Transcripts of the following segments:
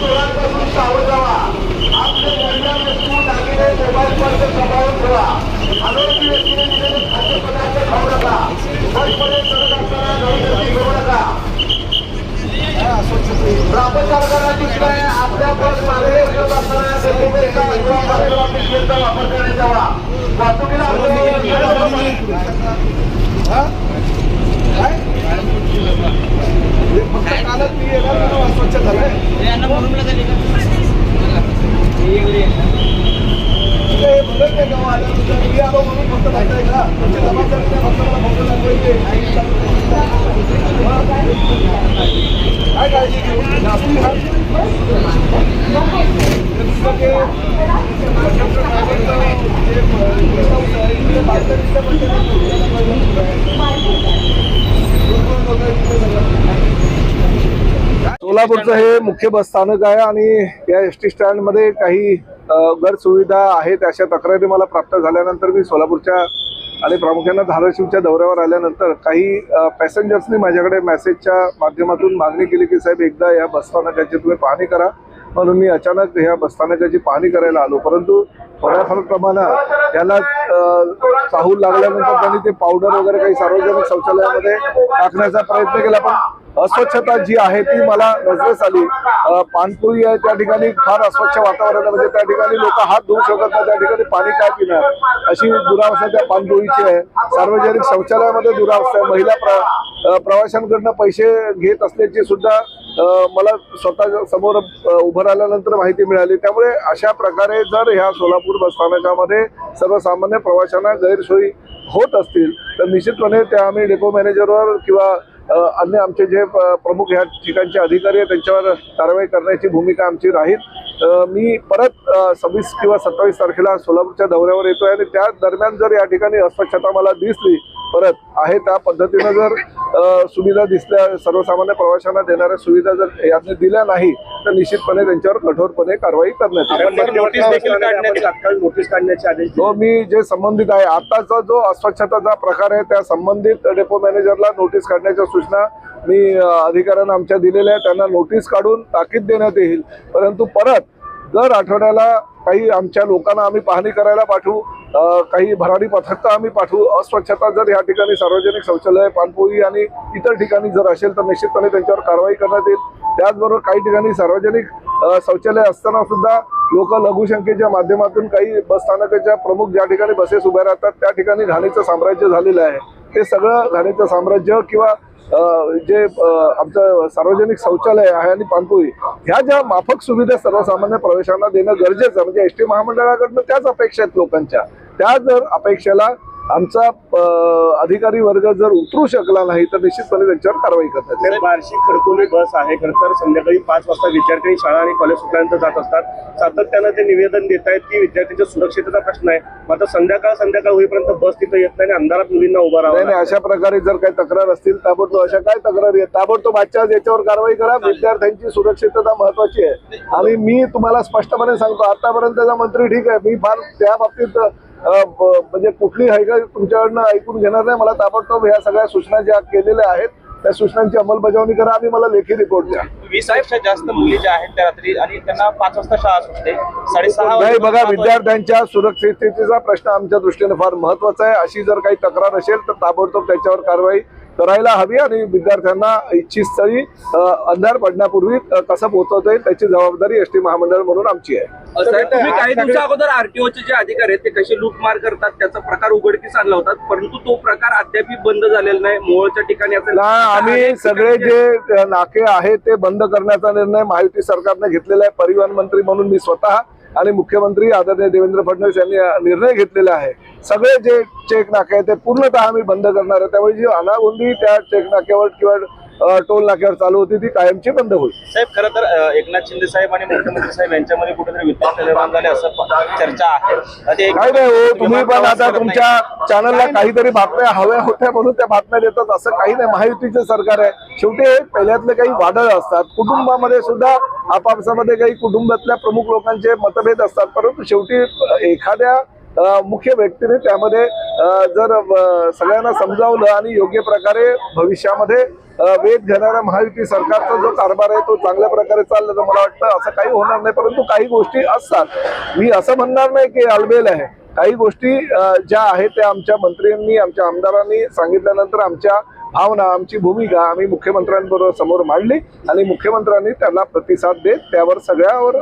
चोरांपासून सावध राहा. आपले महिला वस्तू दागिने मोबाईल पर्स सांभाळून ठेवा. अनोळखी व्यक्तीने दिलेले खाद्यपदार्थ खाऊ नका. बसमध्ये चढत असताना घेऊ नका. शिवाय आपल्या बस मागे फिरत असताना सेलिब्रेटचा किंवा वापर करण्यात यावा. वाहतुकीला कालच मी येणार स्वच्छ झालंय काय काळजी घेऊ नाशिक हा सोलापूरचं हे मुख्य बस स्थानक आहे आणि या एस टी स्टँडमध्ये काही अ, गैरसुविधा आहेत अशा तक्रारी मला प्राप्त झाल्यानंतर मी सोलापूरच्या आणि प्रामुख्यानं धाराशिवच्या दौऱ्यावर आल्यानंतर काही पॅसेंजर्सनी माझ्याकडे मेसेजच्या माध्यमातून मागणी केली की साहेब एकदा या बसस्थानकाची तुम्ही पाहणी करा. म्हणून मी अचानक ह्या बसस्थानकाची पाहणी करायला आलो. परंतु थोड्याफार प्रमाणात याला चाहूल लागल्यानंतर त्यांनी ते पावडर वगैरे काही सार्वजनिक शौचालयामध्ये टाकण्याचा प्रयत्न केला. पण अस्वच्छता जी आहे ती मला नजरेस आली. पाणपुरी आहे त्या ठिकाणी फार अस्वच्छ वातावरण आहे. म्हणजे त्या ठिकाणी लोक हात धुवू शकत नाही. त्या ठिकाणी पाणी काय पिणार? अशी दुरावस्था त्या पाणपुरीची आहे. सार्वजनिक शौचालयामध्ये दुरावस्था आहे. महिला प्र प्रवाशांकडनं पैसे घेत असल्याची सुद्धा मला स्वतः समोर उभं राहिल्यानंतर माहिती मिळाली. त्यामुळे अशा प्रकारे जर ह्या सोलापूर बसस्थानकामध्ये सर्वसामान्य प्रवाशांना गैरसोयी होत असतील तर निश्चितपणे त्या आम्ही डेपो मॅनेजरवर किंवा अन्य आमचे जे प्रमुख ह्या ठिकाणचे अधिकारी आहेत त्यांच्यावर कारवाई करण्याची भूमिका आमची राहील. मी परत सव्वीस किंवा सत्तावीस तारखेला सोलापूरच्या दौऱ्यावर येतोय आणि त्या दरम्यान जर या ठिकाणी अस्वच्छता मला दिसली परत आहे त्या पद्धतीनं जर सुविधा दिसल्या सर्वसामान्य प्रवाशांना देणाऱ्या सुविधा जर यांनी दिल्या नाही तर निश्चितपणे त्यांच्यावर कठोरपणे कारवाई करण्यात. तो मी जे संबंधित आहे आताचा जो अस्वच्छताचा प्रकार आहे त्या संबंधित डेपो मॅनेजरला नोटीस काढण्याच्या सूचना मी अधिकाऱ्यांना आमच्या दिलेल्या आहेत. त्यांना नोटीस काढून ताकीद देण्यात येईल. परंतु परत दर आठवड्याला काही आमच्या लोकांना आम्ही पाहणी करायला पाठवू. काही भरारी पथक आम्ही पाठवू. अस्वच्छता जर या ठिकाणी सार्वजनिक शौचालय पानपोई आणि इतर ठिकाणी जर असेल तर निश्चितपणे त्यांच्यावर कारवाई करण्यात येईल. त्याचबरोबर काही ठिकाणी सार्वजनिक शौचालय असताना सुद्धा लोक लघुशंकेच्या माध्यमातून काही बस स्थानकाच्या प्रमुख ज्या ठिकाणी बसेस उभ्या राहतात त्या ठिकाणी घाणीचं साम्राज्य झालेलं आहे. ते सगळं घाणीचं साम्राज्य किंवा जे आमचं सार्वजनिक शौचालय आहे आणि पाणपोई ह्या ज्या माफक सुविधा सर्वसामान्य प्रवेशांना देणं गरजेचं म्हणजे एस टी महामंडळाकडनं त्याच अपेक्षा आहेत लोकांच्या. त्या जर अपेक्षेला आमचा अधिकारी वर्ग जर उतरू शकला नाही तर निश्चितपणे त्यांच्यावर कारवाई. तर बार्शी खडकोली बस आहे खरं तर संध्याकाळी पाच वाजता विद्यार्थी शाळा आणि कॉलेज सुटल्यानंतर जात असतात. सातत्यानं ते निवेदन देत आहेत की विद्यार्थ्यांच्या सुरक्षिततेचा प्रश्न आहे. मात्र संध्याकाळ संध्याकाळ होईपर्यंत बस तिथं येत नाही आणि अंधारात मुलींना उभा लागतं. अशा प्रकारे जर काही तक्रार असतील ताबडतोब अशा काय तक्रारी आहेत? ताबडतोब आजच्या आज याच्यावर कारवाई करा. विद्यार्थ्यांची सुरक्षितता महत्वाची आहे. आणि मी तुम्हाला स्पष्टपणे सांगतो आतापर्यंतचा मंत्री ठीक आहे मी फार त्या बाबतीत म्हणजे कुठली हैका तुमच्याकडनं ऐकून घेणार नाही. मला ताबडतोब ह्या सगळ्या सूचना ज्या केलेल्या आहेत त्या सूचनांची अंमलबजावणी करा. आणि मला लेखी रिपोर्ट द्या. वीसपेक्षा जास्त मुली ज्या आहेत त्या रात्री आणि त्यांना पाच वाजता शाळा सुटते. साडेसहा नाही बघा विद्यार्थ्यांच्या सुरक्षिततेचा प्रश्न आमच्या दृष्टीने फार महत्त्वाचा आहे. अशी जर काही तक्रार असेल तर ताबडतोब त्याच्यावर कारवाई करायला हवी आणि विद्यार्थ्यांना इच्छित स्थळी अंधार पडण्यापूर्वी कसं पोहोचवता येईल त्याची जबाबदारी एस टी महामंडळ म्हणून आमची आहे. तुम्ही काही दिवसा अगोदर आरटीओचे जे अधिकारी आहेत ते कसे लूटमार करतात त्याचा प्रकार उघडकीस आणला होता परंतु तो प्रकार अद्याप बंद झालेला नाही मोहोळच्या ठिकाणी आम्ही सगळे ठिकाणी जे नाके आहेत ते बंद करण्याचा निर्णय महायुती सरकारने घेतलेला आहे. परिवहन मंत्री म्हणून मी स्वतः आणि मुख्यमंत्री आदरणीय देवेंद्र फडणवीस यांनी निर्णय घेतलेला आहे. सगळे जे चेक नाके आहेत ते पूर्णतः आम्ही बंद करणार आहे त्यामुळे जी अनागोंदी त्या चेक नाक्यावर किंवा टोल नाक्यावर चालू होती ती कायमची बंद होईल. साहेब खरं तर एकनाथ शिंदे साहेब आणि मुख्यमंत्री साहेब यांच्यामध्ये कुठेतरी विद्यार्थी निर्माण झाले असं चर्चा आहे. काय नाही हो तुम्ही पण आता. तुमच्या चॅनलला काहीतरी बातम्या हव्या होत्या म्हणून त्या बातम्या देतात असं काही नाही. महायुतीचं सरकार आहे. शेवटी पहिल्यातले काही वादळ असतात. कुटुंबामध्ये सुद्धा आपापसामध्ये काही कुटुंबातल्या प्रमुख लोकांचे मतभेद असतात. परंतु शेवटी एखाद्या मुख्य व्यक्तीने त्यामध्ये जर सगळ्यांना समजावलं आणि योग्य प्रकारे भविष्यामध्ये वेध घेणाऱ्या महायुती सरकारचा जो कारभार आहे तो चांगल्या प्रकारे चालला तर मला वाटतं. असं काही होणार नाही परंतु काही गोष्टी असतात. मी असं म्हणणार नाही की अलबेल आहे. काही गोष्टी ज्या आहेत त्या आमच्या मंत्र्यांनी आमच्या आमदारांनी सांगितल्यानंतर आमच्या भावना आमची भूमिका आम्ही मुख्यमंत्र्यांबरोबर समोर मांडली आणि मुख्यमंत्र्यांनी त्याला प्रतिसाद देत त्यावर सगळ्यावर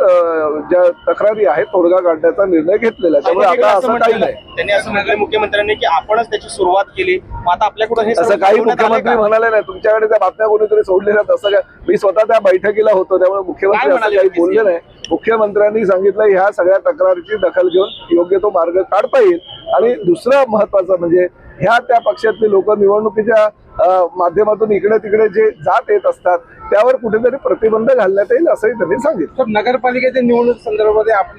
ज्या तक्रारी आहेत तोडगा काढण्याचा निर्णय घेतलेला त्यामुळे आता असं काही नाही. त्यांनी असं म्हटलं मुख्यमंत्र्यांनी की आपणच त्याची सुरुवात केली. आता आपल्याकडून हे असं काही मुख्यमंत्री? म्हणाले नाही. तुमच्याकडे त्या बातम्या कोणीतरी सोडलेल्या असं काय मी स्वतः त्या बैठकीला होतो त्यामुळे मुख्यमंत्री असं काही बोलले नाही. मुख्यमंत्र्यांनी सांगितलं ह्या सगळ्या तक्रारीची दखल घेऊन योग्य तो मार्ग काढता येईल. आणि दुसरं महत्वाचं म्हणजे ह्या त्या पक्षातले लोक निवडणुकीच्या माध्यमातून इकडे तिकडे जे जात येत असतात त्यावर कुठेतरी प्रतिबंध घालण्यात येईल असंही त्यांनी सांगितलं. तर नगरपालिकेच्या निवडणूक संदर्भात आपण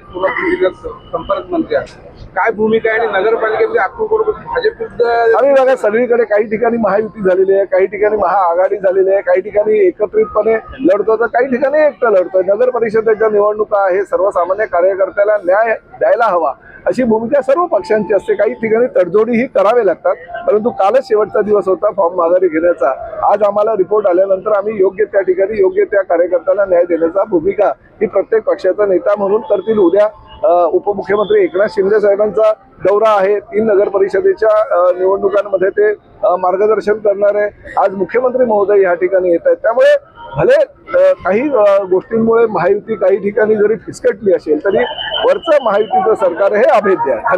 संपर्क मंत्री आहात. काय भूमिका आहे आणि नगरपालिकेमध्ये अक्टोबर भाजप आणि बघा सगळीकडे काही ठिकाणी महायुती झालेली आहे काही ठिकाणी महाआघाडी झालेली आहे काही ठिकाणी एकत्रितपणे लढतो. तर काही ठिकाणी एकटं लढतोय. नगर परिषदेच्या निवडणुका हे सर्वसामान्य कार्यकर्त्याला न्याय द्यायला हवा अशी भूमिका सर्व पक्षांची असते. काही ठिकाणी तडजोडीही करावे लागतात परंतु कालच शेवटचा दिवस होता फॉर्म माघारी घेण्याचा. आज आम्हाला रिपोर्ट आल्यानंतर आम्ही योग्य त्या ठिकाणी योग्य त्या कार्यकर्त्याला न्याय देण्याचा भूमिका ही प्रत्येक पक्षाचा नेता म्हणून करतील. उद्या उपमुख्यमंत्री एकनाथ शिंदे साहेबांचा दौरा आहे. तीन नगर परिषदेच्या निवडणुकांमध्ये ते मार्गदर्शन करणार आहे आज मुख्यमंत्री महोदय या ठिकाणी येत आहेत. त्यामुळे भले काही गोष्टींमुळे महायुती काही ठिकाणी जरी फिसकटली असेल तरी वरचं महायुतीचं सरकार हे अभेद्य आहे.